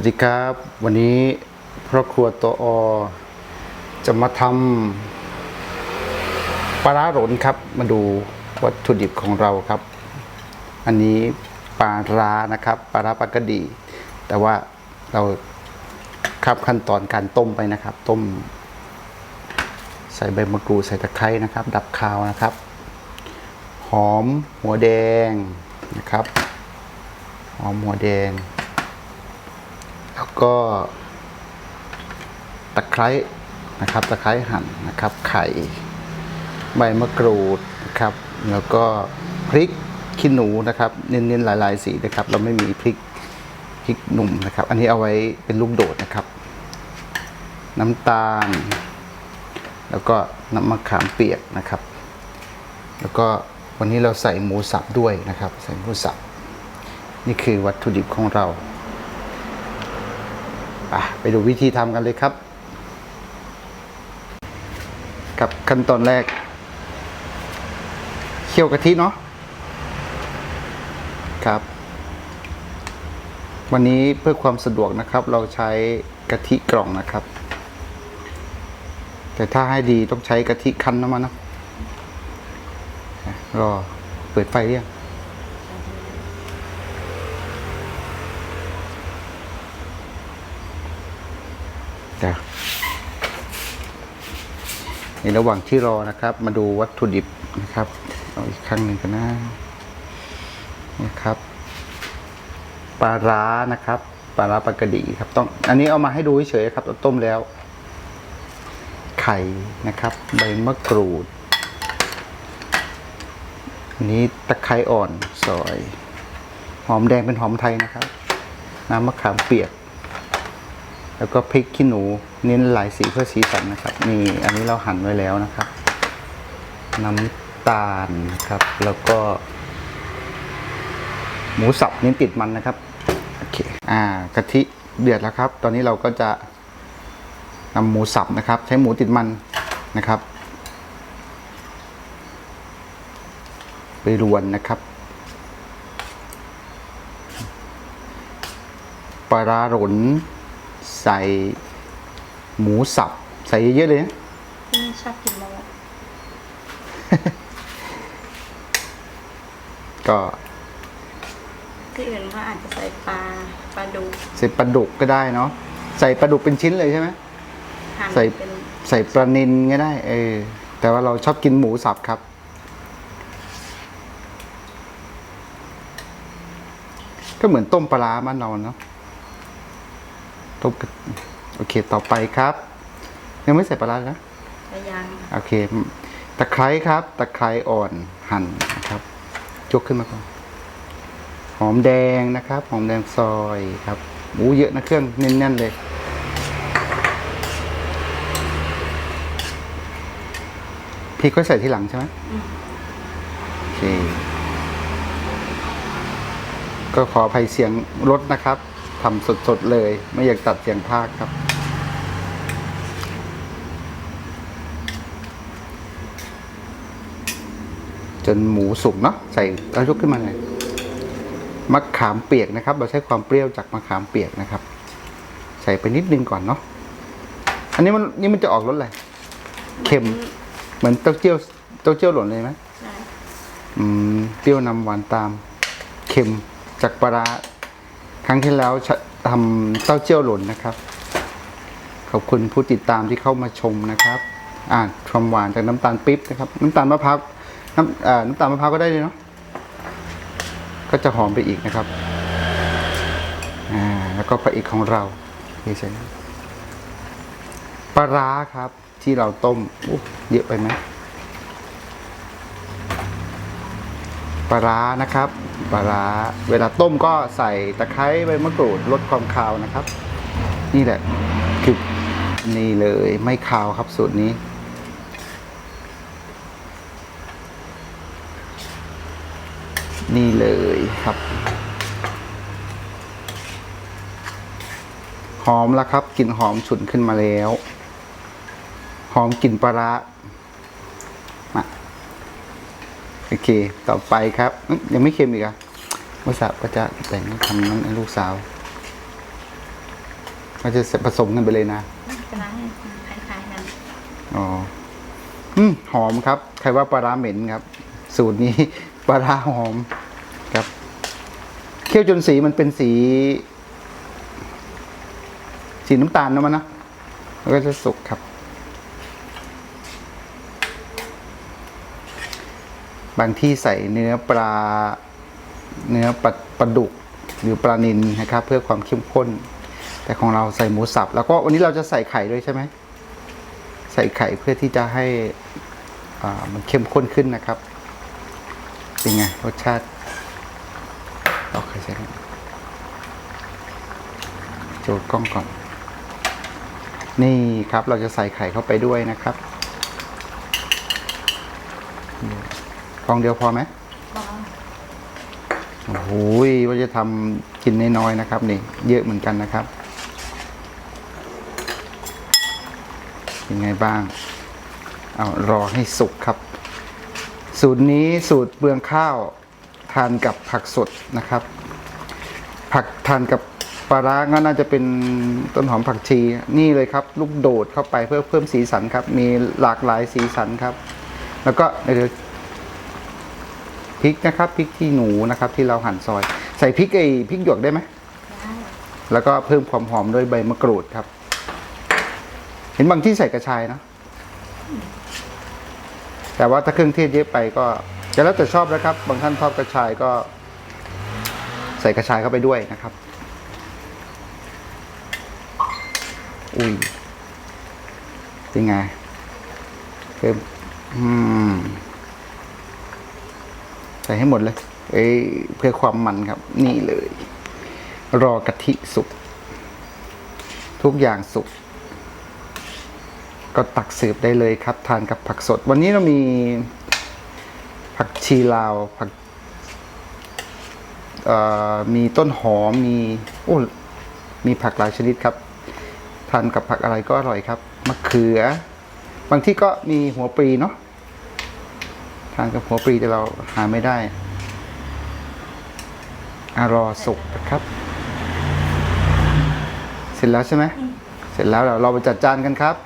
วัสดีครับ วันนี้พ่อครัวตัวอจะมาทำปลาร้าหลนครับ มาดูวัตถุดิบของเราครับ อันนี้ปลาร้านะครับปลาร้าปลากระดี แต่ว่าเราครับขั้นตอนการต้มไปนะครับ ต้ม ใส่ใบมะกรูดใส่ตะไคร้นะครับ ดับคาวนะครับ หอมหัวแดงนะครับ หอมหัวแดง แล้วก็ตะไคร้นะครับตะไคร้หั่นนะครับไข่ใบมะกรูดนะครับแล้วก็พริกขี้หนูนะครับเน้นๆหลาย ๆ สีนะครับ เราไม่มีพริกพริกหนุ่มนะครับ อันนี้เอาไว้เป็นลูกโดดนะครับ น้ำตาล แล้วก็น้ำมะขามเปียกนะครับ แล้วก็วันนี้เราใส่หมูสับด้วยนะครับ ใส่หมูสับ นี่คือวัตถุดิบของเรา อะไปดูวิธีทำกันเลยครับ กับขั้นตอนแรก เคี่ยวกะทิเนาะครับ วันนี้เพื่อความสะดวกนะครับ เราใช้กะทิกล่องนะครับ แต่ถ้าให้ดีต้องใช้กะทิคั้นน้ำมันนะอะรอเปิดไฟเรียง จ้ะในระหว่างที่รอนะครับ มาดูวัตถุดิบนะครับ เอาอีกครั้งหนึ่งกันนะนะครับปลาร้านะครับปลาร้าปลากระดีครับ ต้อง อันนี้เอามาให้ดูเฉยๆครับต้มแล้ว ไข่นะครับใบมะกรูดอันนี้ตะไคร้อ่อนซอย หอมแดงเป็นหอมไทยนะครับ น้ำมะขามเปียก แล้วก็พริกขี้หนูเน้นหลายสีเพื่อสีสันนะครับ นี่อันนี้เราหั่นไว้แล้วนะครับ น้ำตาลนะครับ แล้วก็ หมูสับเน้นติดมันนะครับโอเคอ่ากะทิเดือดแล้วครับ ตอนนี้เราก็จะนำหมูสับนะครับ ใช้หมูติดมันนะครับ ไปรวนนะครับปลาหลน ใส่หมูสับ ใส่เยอะๆเลยนะที่ชอบกินโมก็ที่อื่นเขาอาจจะใส่ปลาปลาดุกใส่ปลาดุกก็ได้เนาะใส่ปลาดุกเป็นชิ้นเลยใช่ไหมหั่นใส่เป็นใส่ปลานินก็ได้ เออ แต่ว่าเราชอบกินหมูสับครับ ก็เหมือนต้มปลาร้าบ้านเราเนาะ ต้มกะโอเคต่อไปครับ ยังไม่ใส่ปลาร้านะกระยังโอเค ตะไคร้ครับ ตะไคร้อ่อนหั่นนะครับยกขึ้นมาก่อนหอมแดงนะครับหอมแดงซอยครับหมูเยอะนะเครื่องแน่นๆเลยพริกก็ใส่ที่หลังใช่ไหมโอเค ก็ขออภัยเสียงรถนะครับ ทำสดๆเลย ไม่อยากตัดเสียงภาคครับจนหมูสุกเนาะใส่แล้วยกขึ้นมาเลยมะขามเปียกนะครับ เราใช้ความเปรี้ยวจากมะขามเปียกนะครับ ใส่ไปนิดนึงก่อนเนาะอันนี้มันนี่มันจะออกรสอะไรเค็ม เหมือนเต้าเจี้ยวเต้าเจี้ยวหล่นเลยไหมใช่อืมเปรี้ยวนำหวานตาม เค็มจากปลา ครั้งที่แล้วทำเต้าเจี้ยวหล่นนะครับ ขอบคุณผู้ติดตามที่เข้ามาชมนะครับ อ่าความหวานจากน้ำตาลปี๊บนะครับ น้ำตาลมะพร้าวน้ำอ่าน้ำตาลมะพร้าวก็ได้เลยเนาะก็จะหอมไปอีกนะครับ อ่า แล้วก็พระเอกของเรานี่ใช่ปลาร้าครับ ที่เราต้มอเยอะไปไหม ปลาร้านะครับปลาร้าเวลาต้มก็ใส่ตะไคร้ใบมะกรูดลดความคาวนะครับ นี่แหละคือนี่เลยไม่คาวครับสูตรนี้ นี่เลยครับ หอมแล้วครับกลิ่นหอมฉุนขึ้นมาแล้ว หอมกลิ่นปลาร้ามา โอเค ต่อไปครับอื้อยังไม่เค็มอีกอะวาซาก็จะแต่งทำนั้นให้ลูกสาวมันจะผสมกันไปเลยนะปลาร้าเนี่ยคล้ายๆกันอ๋ออืมหอมครับ ใครว่าปลาร้าเหม็นครับ สูตรนี้ปลาร้าหอมครับ เคี่ยวจนสีมันเป็นสี สีน้ำตาลนะมันนะแล้วก็จะสุกครับ บางที่ใส่เนื้อปลาเนื้อปลาปลาดุกหรือปลานิลนะครับ เพื่อความเข้มข้น แต่ของเราใส่หมูสับ แล้วก็วันนี้เราจะใส่ไข่ด้วยใช่ไหมใส่ไข่เพื่อที่จะให้มันเข้มข้นขึ้นนะครับเป็นไงรสชาติเอาไข่ใส่ลงโจดกล้องก่อนนี่ครับเราจะใส่ไข่เข้าไปด้วยนะครับ องเดียวพอไหมโอ้โหว่าจะทำกินน้อยๆนะครับ นี่ เยอะเหมือนกันนะครับเป็นไงบ้าง เอารอให้สุกครับ สูตรนี้สูตรเบืองข้าวทานกับผักสดนะครับ ผักทานกับปลาร้าก็น่าจะเป็นต้นหอมผักชี นี่เลยครับ ลูกโดดเข้าไปเพื่อเพิ่มสีสันครับ มีหลากหลายสีสันครับ แล้วก็เดี๋ยว พริกนะครับพริกที่หนูนะครับที่เราหั่นซอย ใส่พริกไอ้พริกหยวกได้ไหมได้แล้วก็เพิ่มความหอมด้วยใบมะกรูดครับ เห็นบางที่ใส่กระชายเนอะแต่ว่าถ้าเครื่องเทศเยอะไปก็จะแล้วแต่ชอบนะครับ บางท่านชอบกระชายก็ ใส่กระชายเข้าไปด้วยนะครับ อุ้ยเป็นไงเพิ่มอืมใส่ให้หมดเลย เอ้ยเพื่อความมันครับ นี่เลย รอกะทิสุก ทุกอย่างสุก ก็ตักเสิร์ฟได้เลยครับ ทานกับผักสด วันนี้เรามีผักชีลาว ผักมีต้นหอม มีโอ้มีผักหลายชนิดครับ ทานกับผักอะไรก็อร่อยครับ มะเขือ บางที่ก็มีหัวปลีเนาะานกับหัวปลีแต่เราหาไม่ได้อารอสุกนะครับ เสร็จแล้วใช่ไหม เสร็จแล้วเดี๋ยวเราไปจัดจานกันครับ